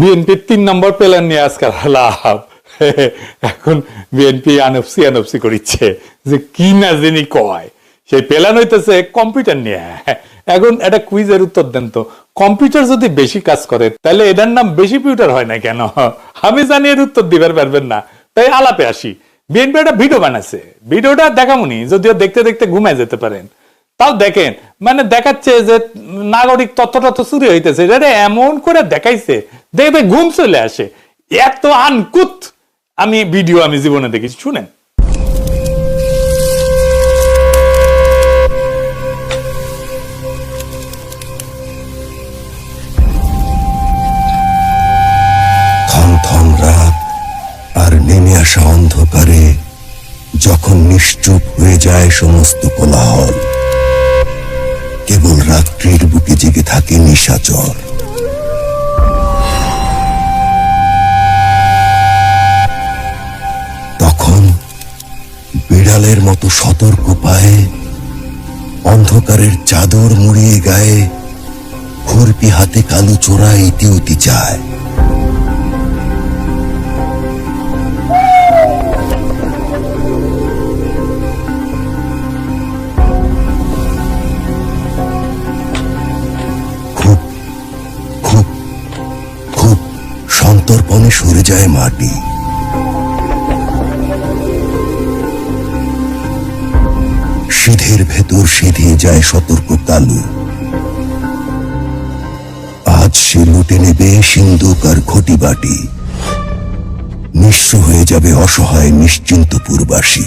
বিএনপির তিন নম্বর প্ল্যান নিয়ে আজকাল লাভ এখন বিএনপি আনফসি আনফসি করিচ্ছে। যে কি না যিনি কয়। সেই প্ল্যান হইতেছে কম্পিউটার নিয়ে। এখন একটা কুইজের উত্তর দেন তো। কম্পিউটার যদি বেশি কাজ করে, তাহলে এটার নাম বেশি পিউটার হয় না কেন? আমি জানি এর উত্তর দিবার পারবেন না। তাই আলাপে আসি। বিএনপি একটা ভিডিও বানাচ্ছে ভিডিওটা দেখামুনি, যদিও দেখতে দেখতে ঘুমায় যেতে পারেন। তাও দেখেন মানে দেখাচ্ছে যে নাগরিক তথ্য তথ্য চুরি হইতেছে, এটা এমন করে দেখাইছে, দেখবে ঘুম চলে আসে। এত আনকুত আমি ভিডিও আমি জীবনে দেখেছি শুনেন। আসা অন্ধকারে, যখন নিশ্চুপ হয়ে যায় সমস্ত কোলাহল। কেবল রাত্রির বুকে জেগে থাকে নিশাচর তখন বিড়ালের মতো সতর্ক পায়ে অন্ধকারের চাদর মুড়িয়ে গায়ে খুরপি হাতে কালো চোরা ইতি উতি চায়। সন্তর্পণে সরে যায় মাটি। সিধের ভেতর সিধিয়ে যায় সতর্ক তালু। আজ সে লুটে নেবে সিন্ধুক আর ঘটি বাটি নিঃস্ব হয়ে যাবে অসহায় নিশ্চিন্ত পূর্বাসী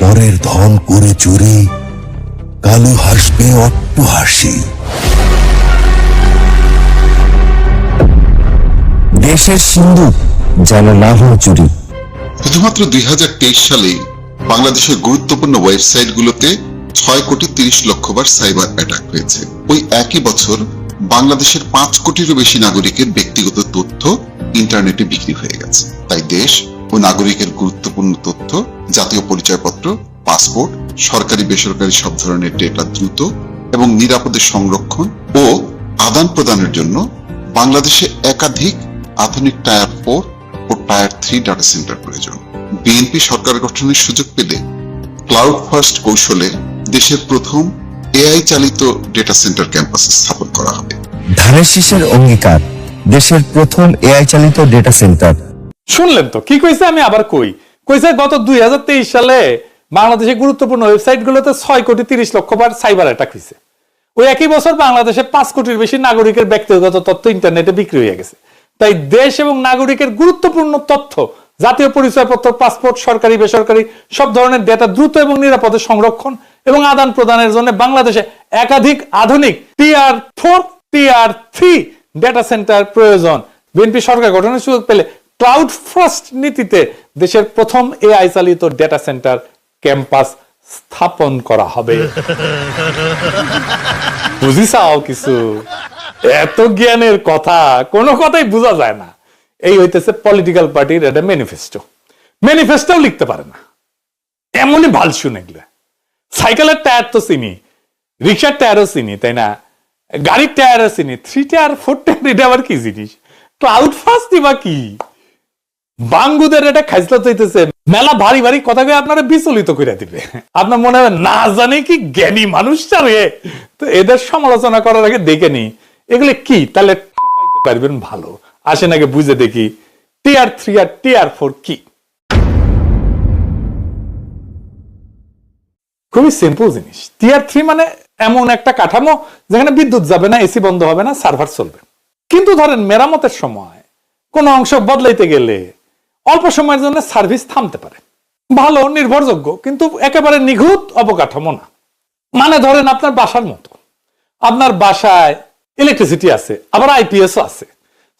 পরের ধন করে চুরি, কালো হাসবে অট্ট হাসি দেশের সিন্ধু যেন না হয় চুরি। শুধুমাত্র দুই সালে বাংলাদেশের গুরুত্বপূর্ণ ওয়েবসাইটগুলোতে ছয় কোটি তিরিশ লক্ষবার সাইবার অ্যাটাক হয়েছে। ওই একই বছর বাংলাদেশের পাঁচ কোটিরও বেশি নাগরিকের ব্যক্তিগত তথ্য ইন্টারনেটে বিক্রি হয়ে গেছে। তাই দেশ ও নাগরিকের গুরুত্বপূর্ণ তথ্য, জাতীয় পরিচয়পত্র, পাসপোর্ট, সরকারি, বেসরকারি সব ধরনের ডেটা দ্রুত এবং নিরাপদে সংরক্ষণ ও আদান প্রদানের জন্য বাংলাদেশে একাধিক আধুনিক টায়ার ফোর ও টায়ার থ্রি ডাটা সেন্টার প্রয়োজন। বিএনপি সরকার গঠনের সুযোগ পেলে ক্লাউড ফার্স্ট কৌশলে দেশের প্রথম এআই চালিত ডেটা সেন্টার ক্যাম্পাস স্থাপন করা হবে। ধানের শীষের অঙ্গীকার দেশের প্রথম এআই চালিত ডেটা সেন্টার। শুনলেন তো কি কইছে আমি আবার কই? কইছে গত দুই হাজার তেইশ সালে বাংলাদেশের গুরুত্বপূর্ণ ওয়েবসাইট গুলোতে ছয় কোটি তিরিশ লক্ষ বার সাইবার অ্যাটাক হয়েছে ওই একই বছর বাংলাদেশে পাঁচ কোটির বেশি নাগরিকের ব্যক্তিগত তথ্য ইন্টারনেটে বিক্রি হয়ে গেছে। তাই দেশ এবং নাগরিকের গুরুত্বপূর্ণ তথ্য জাতীয় পরিচয়পত্র পাসপোর্ট সরকারি বেসরকারি সব ধরনের ডেটা দ্রুত এবং নিরাপদে সংরক্ষণ এবং আদান প্রদানের জন্য বাংলাদেশে একাধিক আধুনিক tier four tier three data centre প্রয়োজন। বিএনপি সরকার গঠনের সুযোগ পেলে ক্লাউড ফার্স্ট নীতিতে দেশের প্রথম এআই চালিত ডেটা সেন্টার ক্যাম্পাস স্থাপন করা হবে। বুঝিসাও কিছু? এত জ্ঞানের কথা, কোনো কথাই বোঝা যায় না। এই হইতেছে পলিটিক্যাল পার্টির একটা ম্যানিফেস্টো ম্যানিফেস্টোও লিখতে পারে না। এমনই ভালো শুনে গেলে। সাইকেলের টায়ার তো চিনি, রিক্সার টায়ারও চিনি, তাই না? গাড়ির টায়ারও চিনি থ্রি টায়ার ফোর টায়ার এটা আবার কি জিনিস? ক্লাউড ফার্স্ট দিবা কি? বাঙ্গুদের এটা খাইসলা চাইতেছে মেলা ভারী ভারী কথা কয়ে আপনারা বিচলিত করে দিবে। আপনার মনে হয়, না জানে কি জ্ঞানী মানুষটা রে? তো এদের সমালোচনা করার আগে দেখে নি এগুলো কি? তাহলে পারবেন ভালো। আসেন আগে বুঝে দেখি টিআর থ্রি আর টিআর ফোর কি? খুবই সিম্পল জিনিস। টিআর থ্রি মানে এমন একটা কাঠামো যেখানে বিদ্যুৎ যাবে না, এসি বন্ধ হবে না, সার্ভার চলবে। কিন্তু ধরেন মেরামতের সময় কোন অংশ বদলাইতে গেলে অল্প সময়ের জন্য সার্ভিস থামতে পারে। ভালো, নির্ভরযোগ্য, কিন্তু একেবারে নিখুঁত অবকাঠামো না। মানে ধরেন আপনার বাসার মতো। আপনার বাসায় ইলেকট্রিসিটি আছে, আবার আইপিএসও আছে।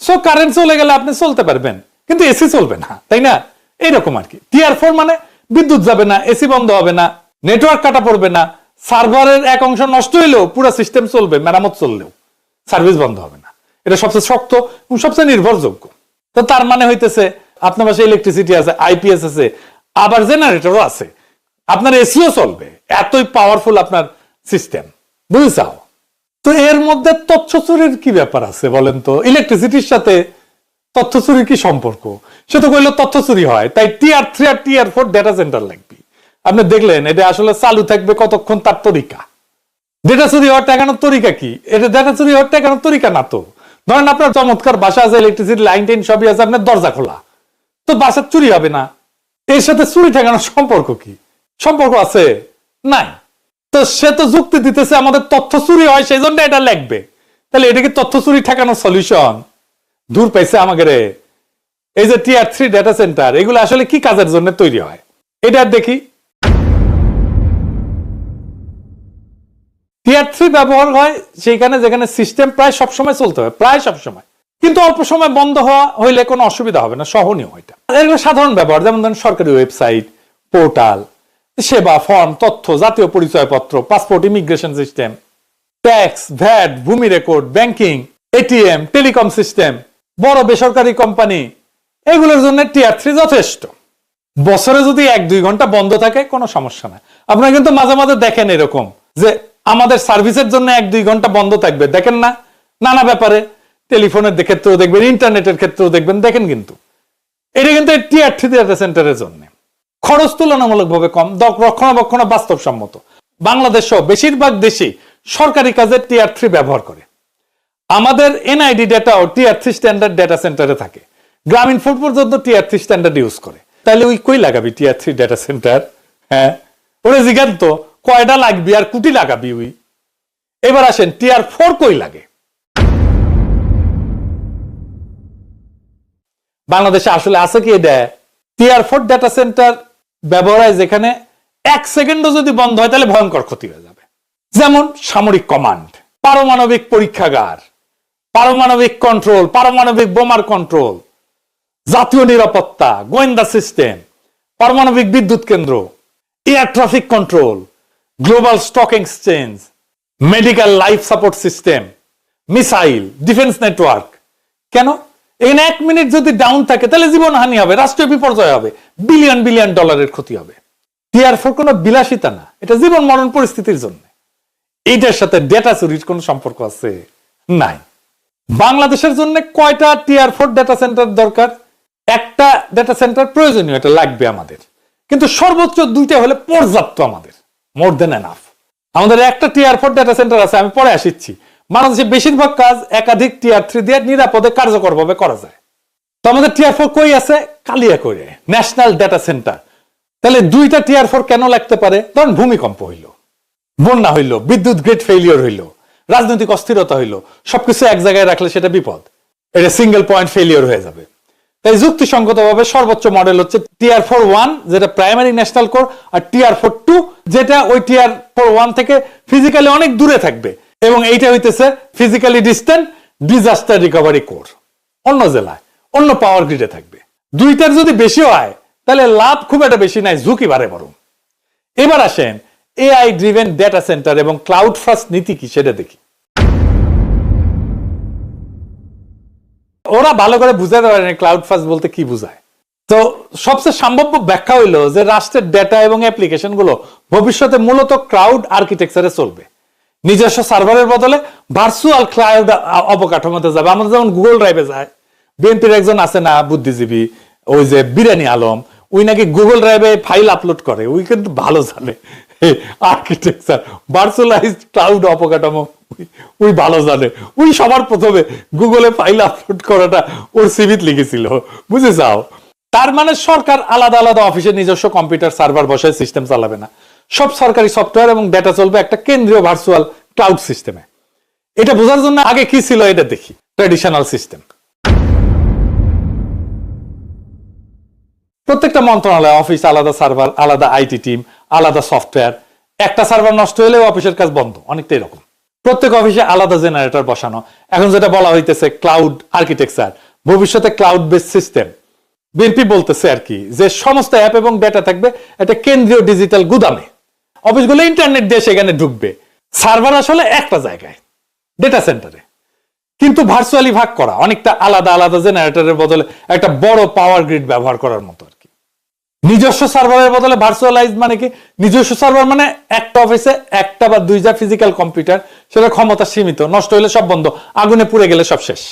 সো কারেন্ট চলে গেলে আপনি চলতে পারবেন, কিন্তু এসি চলবে না, তাই না? এইরকম আর কি। টিআর ফোর মানে বিদ্যুৎ যাবে না এসি বন্ধ হবে না নেটওয়ার্ক কাটা পড়বে না, সার্ভারের এক অংশ নষ্ট হইলেও পুরো সিস্টেম চলবে, মেরামত চললেও। সার্ভিস বন্ধ হবে না। এটা সবচেয়ে শক্ত এবং সবচেয়ে নির্ভরযোগ্য। তো তার মানে হইতেছে, আপনার পাশে ইলেকট্রিসিটি আছে আইপিএস আছে, আবার জেনারেটরও আছে। আপনার এসিও চলবে, এতই পাওয়ারফুল আপনার সিস্টেম বুঝেছাও তো এর মধ্যে তথ্য চুরির কি ব্যাপার আছে বলেন তো? ইলেকট্রিসিটির সাথে তথ্য চুরির কি সম্পর্ক? সে তো কইলো তথ্য চুরি হয়, তাই টিআর থ্রি আর টিআর ফোর ডেটা সেন্টার লাগবে। আপনি দেখলেন, এটা আসলে চালু থাকবে কতক্ষণ তার তরিকা? ডেটা চুরি হওয়ার টাকানোর তরিকা কি? এটা ডেটা চুরি হওয়ার টাকানোর তরিকা না তো? ধরেন আপনার চমৎকার বাসা আছে ইলেকট্রিসিটি লাইন টাইন সবই আছে, আপনার দরজা খোলা। তো বাসার চুরি হবে না। এর সাথে চুরি ঠেকানোর সম্পর্ক কি? সম্পর্ক আছে? নাই। তো সে তো যুক্তি দিতেছে আমাদের তথ্য চুরি হয়, সেই জন্য এটা লাগবে তাহলে এটা কি তথ্য চুরি ঠেকানোর সলিউশন দূর পাইছে আমাকে রে। এই যে টিআর থ্রি ডেটা সেন্টার এগুলো আসলে কি কাজের জন্য তৈরি হয়? এটা দেখি। টিআর থ্রি ব্যবহার হয় সেইখানে যেখানে সিস্টেম প্রায় সবসময় চলতে হয়, প্রায় সবসময়। কিন্তু অল্প সময় বন্ধ হওয়া হইলে কোনো অসুবিধা হবে না, সহনীয় এটা। এগুলো সাধারণ ব্যবহার, যেমন ধরেন সরকারি ওয়েবসাইট পোর্টাল সেবা, ফর্ম, তথ্য, জাতীয় পরিচয়পত্র, passport, immigration system, tax, VAT, ভূমি record, banking, ATM, telecom system, বড় বেসরকারি কোম্পানি, এগুলোর জন্য টিআর থ্রি যথেষ্ট। বছরে যদি এক, দুই ঘণ্টা বন্ধ থাকে, কোনো সমস্যা নাই। আপনারা কিন্তু মাঝে মাঝে দেখেন এরকম, যে আমাদের সার্ভিসের জন্য এক, দুই ঘণ্টা বন্ধ থাকবে। দেখেন না, নানা ব্যাপারে টেলিফোনের ক্ষেত্রেও দেখবেন, ইন্টারনেটের ক্ষেত্রেও দেখবেন, দেখেন কিন্তু। এটা কিন্তু টিআর থ্রি ডেটা সেন্টারের জন্য। খরচ তুলনামূলকভাবে কম রক্ষণাবেক্ষণ বাস্তবসম্মত। বাংলাদেশ সহ বেশিরভাগ দেশই সরকারি কাজে টিআর থ্রি ব্যবহার করে। আমাদের এনআইডি ডেটাও টিআর থ্রি স্ট্যান্ডার্ড ডেটা সেন্টারে থাকে। গ্রামীণ ফুড পর্যন্ত টিআর থ্রি স্ট্যান্ডার্ড ইউজ করে। তাহলে ওই কই লাগাবি টিআর থ্রি ডেটা সেন্টার? হ্যাঁ? ওরে জিজ্ঞান তো কয়টা লাগবি আর কুটি লাগাবি ওই এবার আসেন, টিআর ফোর কই লাগে? বাংলাদেশে আসলে আছে কি এটা টিআর ফোর ডেটা সেন্টার ব্যবহার হয় যেখানে এক সেকেন্ডও যদি বন্ধ হয়, তাহলে ভয়ঙ্কর ক্ষতি হয়ে যাবে। যেমন সামরিক কমান্ড, পারমাণবিক পরীক্ষাগার, পারমাণবিক কন্ট্রোল, পারমাণবিক বোমার কন্ট্রোল, জাতীয় নিরাপত্তা, গোয়েন্দা সিস্টেম, পারমাণবিক বিদ্যুৎ কেন্দ্র, air traffic control, global stock exchange, medical life support system, missile, defence network. কেন? এখানে এক মিনিট যদি ডাউন থাকে, তাহলে জীবনহানি হবে, রাষ্ট্রীয় বিপর্যয় হবে বিলিয়ন বিলিয়ন ডলারের ক্ষতি হবে। টিআর ফোর কোনো বিলাসিতা না। এটা জীবন মরণ পরিস্থিতির জন্য। এইটার সাথে ডেটা চুরির কোনো সম্পর্ক আছে? নাই। বাংলাদেশের জন্য কয়টা টিআর ফোর ডেটা সেন্টার দরকার? একটা ডেটা সেন্টার প্রয়োজনীয়, এটা লাগবে আমাদের। কিন্তু সর্বোচ্চ দুইটা হলে পর্যাপ্ত আমাদের। মোর দেন এনাফ আমাদের একটা টিআর ফোর ডেটা সেন্টার আছে, আমি পরে আসিচ্ছি। বাংলাদেশে বেশিরভাগ কাজ একাধিক টিআর থ্রি দিয়ে নিরাপদে কার্যকরভাবে করা যায়। তো আমাদের টিআর ফোর কই আছে? কালিয়া করে ন্যাশনাল ডেটা সেন্টার তাহলে দুইটা টিআর ফোর কেন লাগতে পারে? ধরুন ভূমিকম্প হইল, বন্যা হইল, বিদ্যুৎ গ্রিড ফেলিওর হইল, রাজনৈতিক অস্থিরতা হইল, সবকিছু এক জায়গায় রাখলে সেটা বিপদ। এটা সিঙ্গেল পয়েন্ট ফেলিওর হয়ে যাবে। তাই যুক্তিসঙ্গতভাবে সর্বোচ্চ মডেল হচ্ছে টিআর ফোর ওয়ান যেটা প্রাইমারি ন্যাশনাল কোর আর টিআর ফোর টু যেটা ওই টিআর ফোর ওয়ান থেকে ফিজিক্যালি অনেক দূরে থাকবে। এবং এইটা হইতেছে physically distant disaster recovery core অন্য জেলায়, অন্য পাওয়ার গ্রিডে থাকবে। দুইটার যদি বেশি হয়, তাহলে লাভ খুব একটা বেশি নাই, ঝুঁকি বাড়ে বরং। এবার আসেন এআই ড্রিভেন ডেটা সেন্টার এবং ক্লাউড ফার্স্ট নীতি কি, সেটা দেখি। ওরা ভালো করে বুঝাতে পারে ক্লাউড ফার্স্ট বলতে কি বুঝায়। তো সবচেয়ে সম্ভাব্য ব্যাখ্যা হইল যে রাষ্ট্রের ডেটা এবং অ্যাপ্লিকেশনগুলো ভবিষ্যতে মূলত ক্লাউড আর্কিটেকচারে চলবে। নিজস্ব সার্ভারের বদলে ভার্চুয়াল ক্লাউড অবকাঠামোতে যাবে। আমাদের যেমন গুগল ড্রাইভে যায় বিএনপির একজন আছে না, বুদ্ধিজীবী, ওই যে বিরিয়ানি আলম ওই নাকি গুগল ড্রাইভে ফাইল আপলোড করে। ওই কিন্তু ভালো জানে আর্কিটেকচার ভার্চুয়ালাইজড ক্লাউড অবকাঠামো ওই- ওই ভালো জানে। ওই সবার প্রথমে গুগলে ফাইল আপলোড করাটা ওর সিভিত লিখেছিল বুঝে যাও তার মানে সরকার আলাদা আলাদা অফিসে নিজস্ব কম্পিউটার সার্ভার বসায় সিস্টেম চালাবে না। সব সরকারি সফটওয়্যার এবং ডেটা চলবে একটা কেন্দ্রীয় ভার্চুয়াল ক্লাউড সিস্টেমে এটা বোঝার জন্য আগে কি ছিল এটা দেখি। ট্রেডিশনাল সিস্টেম প্রত্যেকটা মন্ত্রণালয় অফিস আলাদা সার্ভার আলাদা আইটি টিম আলাদা সফটওয়্যার একটা সার্ভার নষ্ট হলেও অফিসের কাজ বন্ধ অনেকটা এরকম। প্রত্যেক অফিসে আলাদা জেনারেটর বসানো। এখন যেটা বলা হইতেছে ক্লাউড আর্কিটেকচার ভবিষ্যতে ক্লাউড বেস সিস্টেম বিএনপি বলতেছে আর কি, যে সমস্ত অ্যাপ এবং ডেটা থাকবে একটা কেন্দ্রীয় ডিজিটাল গুদামে। অফিসগুলো ইন্টারনেট দিয়ে সেখানে ঢুকবে। সার্ভার আসলে একটা জায়গায় ডেটা সেন্টারে কিন্তু ভার্চুয়ালি ভাগ করা, অনেকটা আলাদা আলাদা জেনারেটরের বদলে একটা বড় পাওয়ার গ্রিড ব্যবহার করার মতো আর কি। নিজস্ব সার্ভারের বদলে ভার্চুয়ালাইজ মানে কি? নিজস্ব সার্ভার মানে একটা অফিসে একটা বা দুইটা ফিজিক্যাল কম্পিউটার সেটা ক্ষমতা সীমিত, নষ্ট হলে সব বন্ধ, আগুনে পুড়ে গেলে সব শেষ।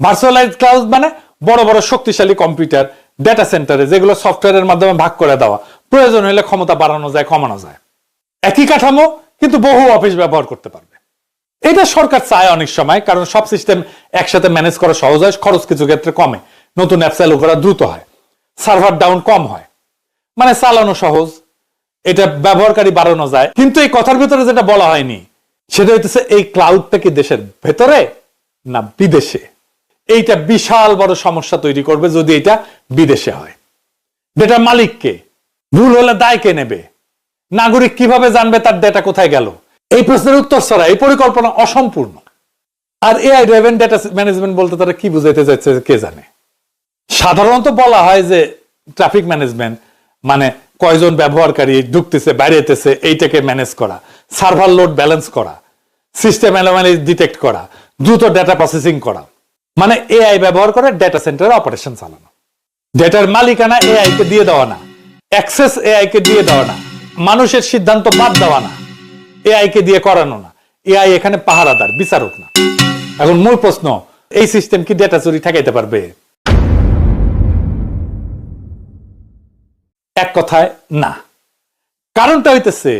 ভার্চুয়ালাইজ ক্লাউড মানে বড় বড় শক্তিশালী কম্পিউটার ডেটা সেন্টারে যেগুলো সফটওয়্যারের মাধ্যমে ভাগ করে দেওয়া। প্রয়োজন হলে ক্ষমতা বাড়ানো যায়, কমানো যায়। একই কাঠামো, কিন্তু বহু অফিস ব্যবহার করতে পারবে। এটা সরকার চায় অনেক সময়, কারণ সব সিস্টেম একসাথে ম্যানেজ করা সহজ হয়, খরচ কিছু ক্ষেত্রে কমে। নতুন অ্যাপ চালু করা দ্রুত হয়। সার্ভার ডাউন কম হয়। মানে চালানো সহজ। এটা ব্যবহারকারী বাড়ানো যায়। কিন্তু এই কথার ভিতরে যেটা বলা হয়নি, সেটা হইতেছে এই ক্লাউডটা কি দেশের ভেতরে না বিদেশে? এইটা বিশাল বড় সমস্যা তৈরি করবে যদি এটা বিদেশে হয়। ডেটা মালিককে ভুল হলে দায় কে নেবে? নাগরিক কীভাবে জানবে তার ডেটা কোথায় গেল? এই প্রশ্নের উত্তর ছাড়া এই পরিকল্পনা অসম্পূর্ণ। আর এআই ড্রাইভেন ডেটা ম্যানেজমেন্ট বলতে তারা কি বুঝাইতে চাইছে কে জানে? সাধারণত বলা হয় যে ট্রাফিক ম্যানেজমেন্ট মানে কয়জন ব্যবহারকারী ঢুকতেছে, বাইরেতেছে, এইটাকে ম্যানেজ করা সার্ভার লোড ব্যালেন্স করা সিস্টেম ডিটেক্ট করা, দ্রুত ডেটা প্রসেসিং করা। মানে এআই ব্যবহার করে ডেটা সেন্টারে অপারেশন চালানো। ডেটার মালিকানা এআই কে দিয়ে দেওয়া না অ্যাক্সেস এআই কে দিয়ে দেওয়া না, মানুষের সিদ্ধান্ত বাদ দেওয়া না এআই কে দিয়ে করানো না। এআই এখানে পাহারাদার, বিচারক না। এখন মূল প্রশ্ন, এই সিস্টেম কি ডেটা চুরি ঠেকাইতে পারবে? এক কথায়, না। কারণটা হইতেছে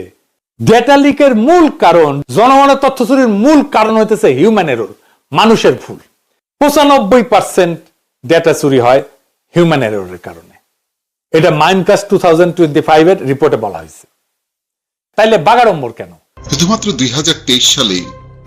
ডেটা লিকের মূল কারণ, জনগণের তথ্য চুরির মূল কারণ হইতেছে হিউম্যান এরর মানুষের ভুল। পঁচানব্বই পার্সেন্ট ডেটা চুরি হয় হিউম্যান এররের কারণে। এটা mind Mimecast two thousand twenty five এর রিপোর্টে বলা হয়েছে। তাইলে বাগাড়ম্বর কেন? শুধুমাত্র দুই হাজার তেইশ সালে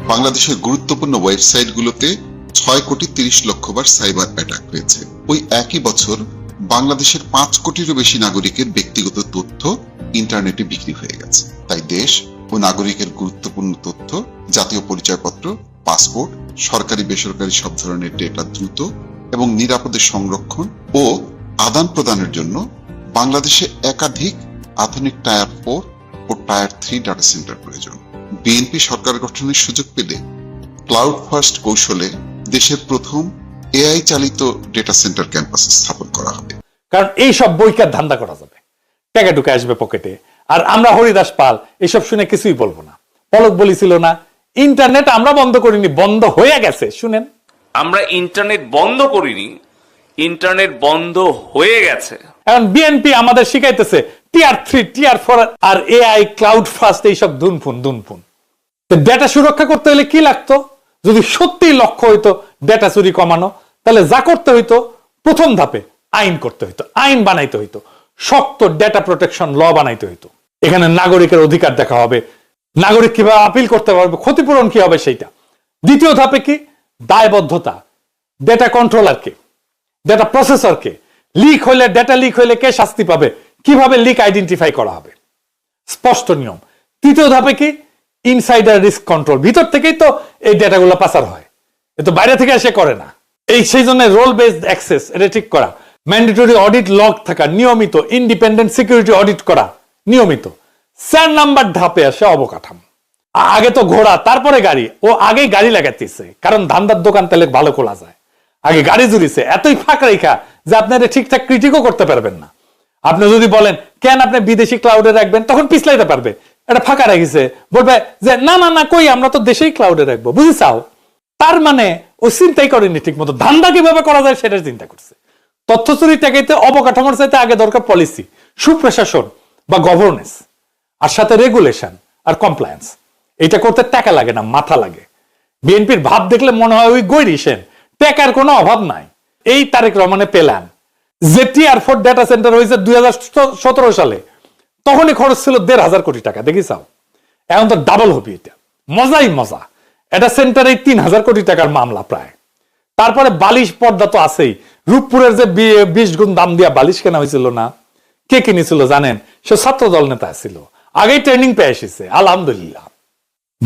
বাংলাদেশের গুরুত্বপূর্ণ ওয়েবসাইটগুলোতে ছয় কোটি তিরিশ লক্ষ বার সাইবার অ্যাটাক হয়েছে। ওই একই বছর বাংলাদেশের পাঁচ কোটিরও বেশি নাগরিকের ব্যক্তিগত তথ্য ইন্টারনেটে বিক্রি হয়ে গেছে। তাই দেশ ও নাগরিকের গুরুত্বপূর্ণ তথ্য, জাতীয় পরিচয়পত্র, পাসপোর্ট, সরকারি, বেসরকারি সব ধরনের ডেটা দ্রুত এবং নিরাপদে সংরক্ষণ ও আদান প্রদানের জন্য বাংলাদেশে একাধিক আধুনিক টায়ার ফোর ও টায়ার থ্রি ডাটা সেন্টার প্রয়োজন। বিএনপি সরকার গঠনের সুযোগ পেলে ক্লাউড ফার্স্ট কৌশলে দেশের প্রথম এআই চালিত ডেটা সেন্টার ক্যাম্পাস স্থাপন করা হবে। কারণ এই সব বইকার ধান্দা করা যাবে। টাকা ঢুকে আসবে পকেটে। আর আমরা হরিদাস পাল, এসব শুনে কিছুই বলব না। পলক বলেছিল না। ইন্টারনেট আমরা বন্ধ করিনি, বন্ধ হয়ে গেছে। শুনেন। আমরা ইন্টারনেট বন্ধ করিনি, ইন্টারনেট বন্ধ হয়ে গেছে। এখন বিএনপি আমাদের শিখাইতেছে টিআর থ্রি টিআর ফোর আর এআই ক্লাউড ফাস্ট এইসব দুনফুন দুনফুন। ডেটা সুরক্ষা করতে হলে কি লাগতো? যদি সত্যি লক্ষ্য হইতো ডেটা চুরি কমানো, তাহলে যা করতে হইতো, প্রথম ধাপে আইন করতে হইতো, আইন বানাইতে হইতো। শক্ত ডেটা প্রোটেকশন ল বানাইতে হইতো। এখানে নাগরিকের অধিকার দেখা হবে। নাগরিক কীভাবে আপিল করতে পারবে, ক্ষতিপূরণ কি হবে সেইটা। দ্বিতীয় ধাপে কি? দায়বদ্ধতা ডেটা কন্ট্রোলারকে ডেটা প্রসেসরকে লিক হইলে ডেটা লিক হইলে কে শাস্তি পাবে? কীভাবে লিক আইডেন্টিফাই করা হবে? স্পষ্ট নিয়ম। তৃতীয় ধাপে কি? ইনসাইডার রিস্ক কন্ট্রোল ভিতর থেকেই তো এই ডেটাগুলো পাচার হয়। এ তো বাইরে থেকে এসে করে না। এই সেই জন্য রোল বেসড অ্যাক্সেস এটা ঠিক করা। ম্যান্ডেটরি অডিট লগ থাকা, নিয়মিত ইন্ডিপেন্ডেন্ট সিকিউরিটি অডিট করা, নিয়মিত। চার নাম্বার ধাপে আসে অবকাঠামো। আগে তো ঘোড়া, তারপরে গাড়ি। ও আগেই গাড়ি লাগাতেছে কারণ ধান্দার দোকান তাহলে ভালো খোলা যায়। আগে গাড়ি জুড়িছে এতই ফাঁক রেখা যে আপনি এটা ঠিকঠাক ক্রিটিকও করতে পারবেন না। আপনি যদি বলেন, কেন আপনি বিদেশি ক্লাউডে রাখবেন? তখন পিছলাইতে পারবে। এটা ফাঁকা রেখেছে। বলবে যে, না না না, কই, আমরা তো দেশেই ক্লাউডে রাখব। বুঝি চাও? তার মানে ও চিন্তাই করেনি ঠিক মতো ধান্দা কীভাবে করা যায় সেটা চিন্তা করছে। তথ্য চুরি ঠেকাইতে অবকাঠামোর চাইতে আগে দরকার পলিসি সুপ্রশাসন বা গভর্নেন্স আর সাথে রেগুলেশন আর কমপ্লায়েন্স এটা করতে টাকা লাগে না, মাথা লাগে। বিএনপির ভাব দেখলে মনে হয় ওই গৈরি সেন টাকার কোনো অভাব নাই। এই তারেক রহমানে পেলাম যে টিআর ফোর ডেটা সেন্টার হয়েছে দুই সালে, তখনই খরচ ছিল দেড় হাজার কোটি টাকা দেখিসাও এখন তো ডাবল হবে এটা। মজাই মজা। এটা সেন্টারে তিন হাজার কোটি টাকার মামলা প্রায়। তারপরে বালিশ পর্দা তো আছেই। রূপপুরের যে বিশ গুণ দাম দিয়া বালিশ কেনা হয়েছিল না, কে কিনেছিল জানেন? সে ছাত্র দল নেতা ছিল। আগেই ট্রেনিং পেয়ে এসেছে, আলহামদুলিল্লাহ।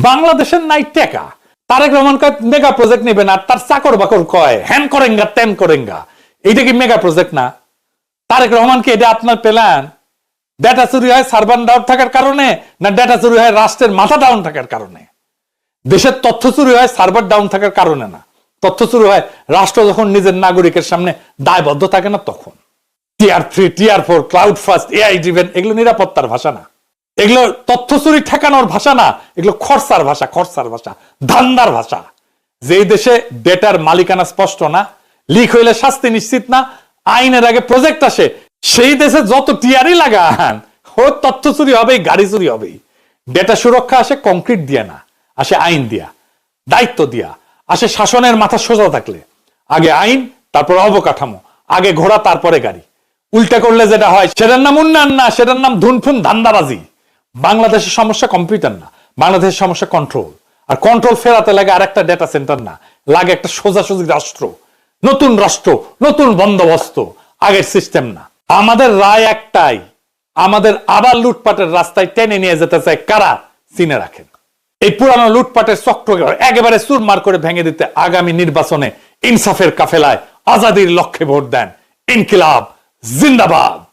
বাংলাদেশের নাই টেকা। তারেক রহমান কয়, মেগা প্রজেক্ট নেবে না। তার চাকর বাকর কয়, হ্যান করেঙ্গা, তেন করেঙ্গা। এইটা কি মেগা প্রজেক্ট না? তারেক রহমান কি এটা আপনার প্ল্যান ডেটা চুরি হয় সার্ভার ডাউন থাকার কারণে না ডেটা চুরি হয় রাষ্ট্রের মাথা ডাউন থাকার কারণে? দেশের তথ্য চুরি হয় সার্ভার ডাউন থাকার কারণে না। তথ্য চুরি হয় রাষ্ট্র যখন নিজের নাগরিকের সামনে দায়বদ্ধ থাকে না তখন। Tier three tier four cloud first AI driven এগুলো নিরাপত্তার ভাষা না। এগুলো তথ্য ঠেকানোর ভাষা না, এগুলো খরচার ভাষা খরচার ভাষা, ধান্দার ভাষা। যেই দেশে ডেটার মালিকানা স্পষ্ট না, লিক হইলে শাস্তি নিশ্চিত না, আইনের আগে প্রজেক্ট আসে, সেই দেশে যত টিআরই লাগান, ও তথ্য চুরি হবেই, গাড়ি চুরি হবেই। ডেটা সুরক্ষা আসে কংক্রিট দিয়া না, আসে আইন দিয়া, দায়িত্ব দিয়া, আসে শাসনের মাথা সোজা থাকলে। আগে আইন, তারপর অবকাঠামো, আগে ঘোড়া, তারপরে গাড়ি। উল্টা করলে যেটা হয়, সেটার নাম উন্নয়ন না, সেটার নাম ধুনফুন ধান্দাবাজি। বাংলাদেশের সমস্যা কম্পিউটার না, বাংলাদেশের সমস্যা কন্ট্রোল আর কন্ট্রোল ফেরাতে লাগে আর একটা ডেটা সেন্টার না, লাগে একটা সোজাসুজি রাষ্ট্র, নতুন রাষ্ট্র, নতুন বন্দোবস্ত, আগের সিস্টেম না। আমাদের রায় একটাই, আমাদের আবার লুটপাটের রাস্তায় টেনে নিয়ে যেতে চায় কারা? চিনে রাখেন। এই পুরানো লুটপাটের চক্রকে একেবারে চুরমার করে ভেঙে দিতে আগামী নির্বাচনে ইনসাফের কাফেলায় আজাদির লক্ষ্যে ভোট দেন ইনকিলাব জিন্দাবাদ।